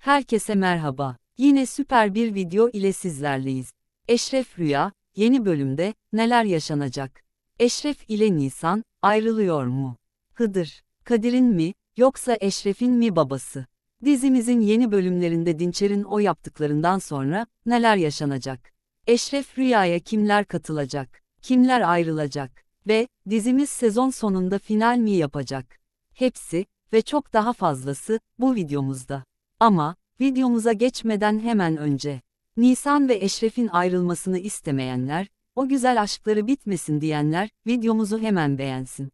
Herkese merhaba. Yine süper bir video ile sizlerleyiz. Eşref Rüya, yeni bölümde neler yaşanacak? Eşref ile Nisan, ayrılıyor mu? Hıdır, Kadir'in mi, yoksa Eşref'in mi babası? Dizimizin yeni bölümlerinde Dinçer'in o yaptıklarından sonra neler yaşanacak? Eşref Rüya'ya kimler katılacak? Kimler ayrılacak? Ve dizimiz sezon sonunda final mi yapacak? Hepsi ve çok daha fazlası bu videomuzda. Ama videomuza geçmeden hemen önce Nisan ve Eşref'in ayrılmasını istemeyenler, o güzel aşkları bitmesin diyenler videomuzu hemen beğensin.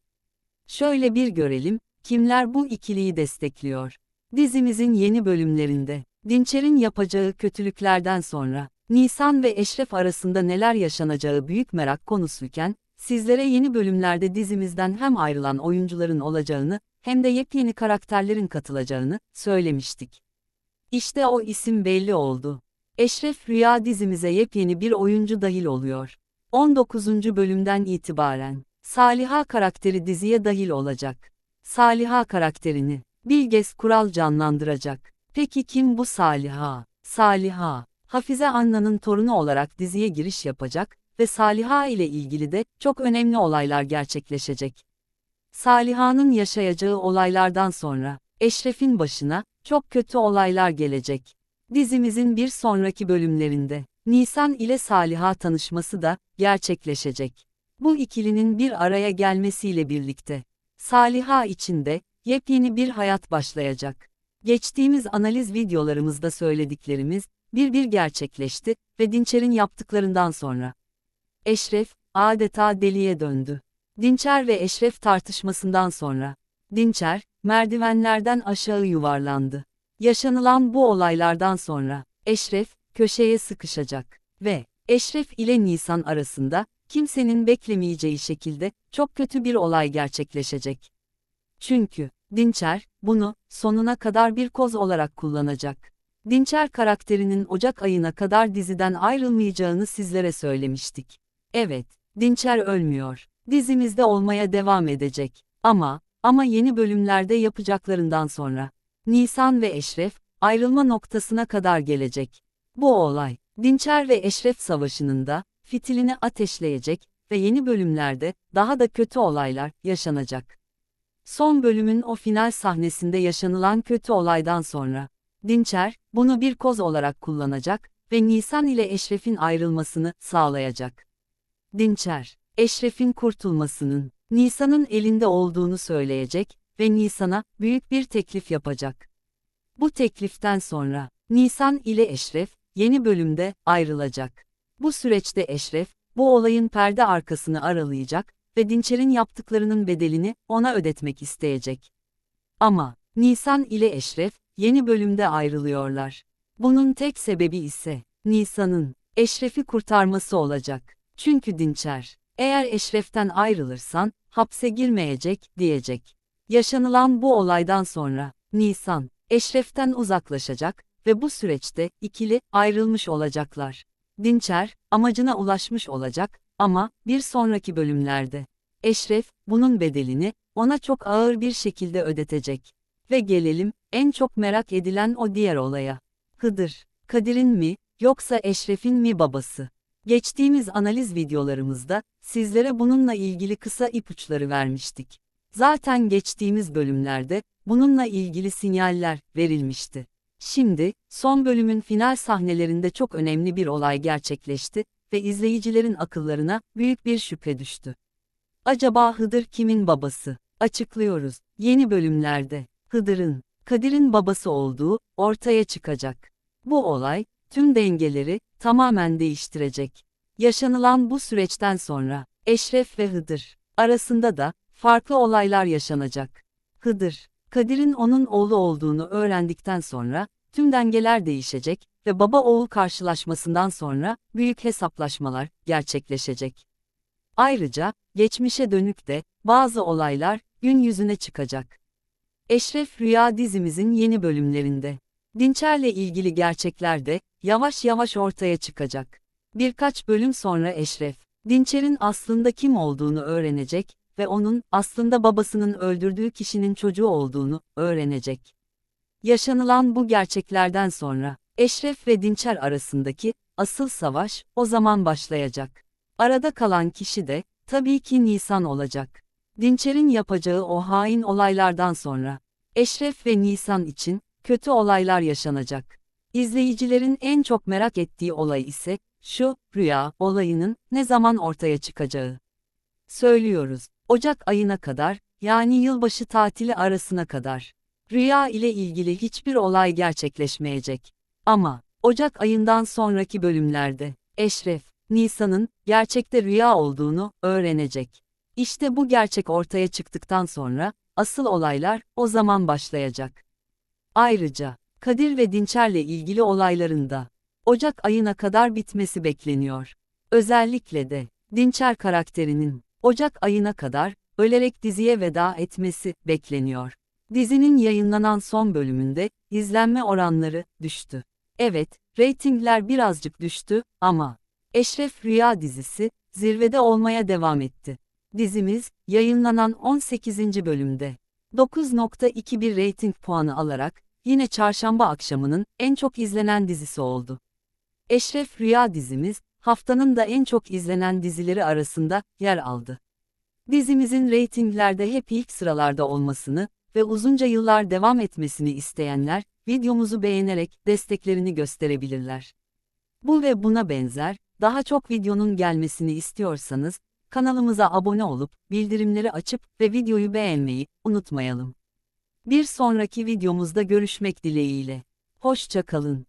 Şöyle bir görelim kimler bu ikiliyi destekliyor. Dizimizin yeni bölümlerinde Dinçer'in yapacağı kötülüklerden sonra Nisan ve Eşref arasında neler yaşanacağı büyük merak konusuyken sizlere yeni bölümlerde dizimizden hem ayrılan oyuncuların olacağını hem de yepyeni karakterlerin katılacağını söylemiştik. İşte o isim belli oldu. Eşref Rüya dizimize yepyeni bir oyuncu dahil oluyor. 19. bölümden itibaren Saliha karakteri diziye dahil olacak. Saliha karakterini Bilges Kural canlandıracak. Peki kim bu Saliha? Saliha, Hafize Anna'nın torunu olarak diziye giriş yapacak ve Saliha ile ilgili de çok önemli olaylar gerçekleşecek. Saliha'nın yaşayacağı olaylardan sonra Eşref'in başına çok kötü olaylar gelecek. Dizimizin bir sonraki bölümlerinde Nisan ile Saliha tanışması da gerçekleşecek. Bu ikilinin bir araya gelmesiyle birlikte Saliha için de yepyeni bir hayat başlayacak. Geçtiğimiz analiz videolarımızda söylediklerimiz bir bir gerçekleşti ve Dinçer'in yaptıklarından sonra Eşref adeta deliye döndü. Dinçer ve Eşref tartışmasından sonra Dinçer merdivenlerden aşağı yuvarlandı. Yaşanılan bu olaylardan sonra Eşref köşeye sıkışacak ve Eşref ile Nisan arasında kimsenin beklemeyeceği şekilde çok kötü bir olay gerçekleşecek. Çünkü Dinçer bunu sonuna kadar bir koz olarak kullanacak. Dinçer karakterinin Ocak ayına kadar diziden ayrılmayacağını sizlere söylemiştik. Evet, Dinçer ölmüyor. Dizimizde olmaya devam edecek. Ama ama yeni bölümlerde yapacaklarından sonra Nisan ve Eşref ayrılma noktasına kadar gelecek. Bu olay Dinçer ve Eşref savaşının da fitilini ateşleyecek ve yeni bölümlerde daha da kötü olaylar yaşanacak. Son bölümün o final sahnesinde yaşanılan kötü olaydan sonra Dinçer bunu bir koz olarak kullanacak ve Nisan ile Eşref'in ayrılmasını sağlayacak. Dinçer, Eşref'in kurtulmasının Nisan'ın elinde olduğunu söyleyecek ve Nisan'a büyük bir teklif yapacak. Bu tekliften sonra Nisan ile Eşref yeni bölümde ayrılacak. Bu süreçte Eşref bu olayın perde arkasını aralayacak ve Dinçer'in yaptıklarının bedelini ona ödetmek isteyecek. Ama Nisan ile Eşref yeni bölümde ayrılıyorlar. Bunun tek sebebi ise Nisan'ın Eşref'i kurtarması olacak. Çünkü Dinçer, eğer Eşref'ten ayrılırsan hapse girmeyecek diyecek. Yaşanılan bu olaydan sonra Nisan, Eşref'ten uzaklaşacak ve bu süreçte ikili ayrılmış olacaklar. Dinçer, amacına ulaşmış olacak ama bir sonraki bölümlerde Eşref bunun bedelini ona çok ağır bir şekilde ödetecek. Ve gelelim en çok merak edilen o diğer olaya. Hıdır, Kadir'in mi yoksa Eşref'in mi babası? Geçtiğimiz analiz videolarımızda sizlere bununla ilgili kısa ipuçları vermiştik. Zaten geçtiğimiz bölümlerde bununla ilgili sinyaller verilmişti. Şimdi, son bölümün final sahnelerinde çok önemli bir olay gerçekleşti ve izleyicilerin akıllarına büyük bir şüphe düştü. Acaba Hıdır kimin babası? Açıklıyoruz. Yeni bölümlerde Hıdır'ın, Kadir'in babası olduğu ortaya çıkacak. Bu olay, tüm dengeleri tamamen değiştirecek. Yaşanılan bu süreçten sonra Eşref ve Hıdır arasında da farklı olaylar yaşanacak. Hıdır, Kadir'in onun oğlu olduğunu öğrendikten sonra tüm dengeler değişecek ve baba oğul karşılaşmasından sonra büyük hesaplaşmalar gerçekleşecek. Ayrıca geçmişe dönük de bazı olaylar gün yüzüne çıkacak. Eşref Rüya dizimizin yeni bölümlerinde Dinçer'le ilgili gerçekler de yavaş yavaş ortaya çıkacak. Birkaç bölüm sonra Eşref, Dinçer'in aslında kim olduğunu öğrenecek ve onun aslında babasının öldürdüğü kişinin çocuğu olduğunu öğrenecek. Yaşanılan bu gerçeklerden sonra, Eşref ve Dinçer arasındaki asıl savaş o zaman başlayacak. Arada kalan kişi de, tabii ki Nisan olacak. Dinçer'in yapacağı o hain olaylardan sonra, Eşref ve Nisan için, kötü olaylar yaşanacak. İzleyicilerin en çok merak ettiği olay ise, şu, rüya olayının ne zaman ortaya çıkacağı. Söylüyoruz, Ocak ayına kadar, yani yılbaşı tatili arasına kadar. Rüya ile ilgili hiçbir olay gerçekleşmeyecek. Ama, Ocak ayından sonraki bölümlerde, Eşref, Nisan'ın, gerçekte rüya olduğunu, öğrenecek. İşte bu gerçek ortaya çıktıktan sonra, asıl olaylar, o zaman başlayacak. Ayrıca, Kadir ve Dinçer'le ilgili olayların da, Ocak ayına kadar bitmesi bekleniyor. Özellikle de, Dinçer karakterinin, Ocak ayına kadar, ölerek diziye veda etmesi, bekleniyor. Dizinin yayınlanan son bölümünde, izlenme oranları, düştü. Evet, reytingler birazcık düştü, ama, Eşref Rüya dizisi, zirvede olmaya devam etti. Dizimiz, yayınlanan 18. bölümde, 9.21 reyting puanı alarak, yine çarşamba akşamının en çok izlenen dizisi oldu. Eşref Rüya dizimiz, haftanın da en çok izlenen dizileri arasında yer aldı. Dizimizin reytinglerde hep ilk sıralarda olmasını ve uzunca yıllar devam etmesini isteyenler, videomuzu beğenerek desteklerini gösterebilirler. Bu ve buna benzer, daha çok videonun gelmesini istiyorsanız, kanalımıza abone olup, bildirimleri açıp ve videoyu beğenmeyi unutmayalım. Bir sonraki videomuzda görüşmek dileğiyle. Hoşça kalın.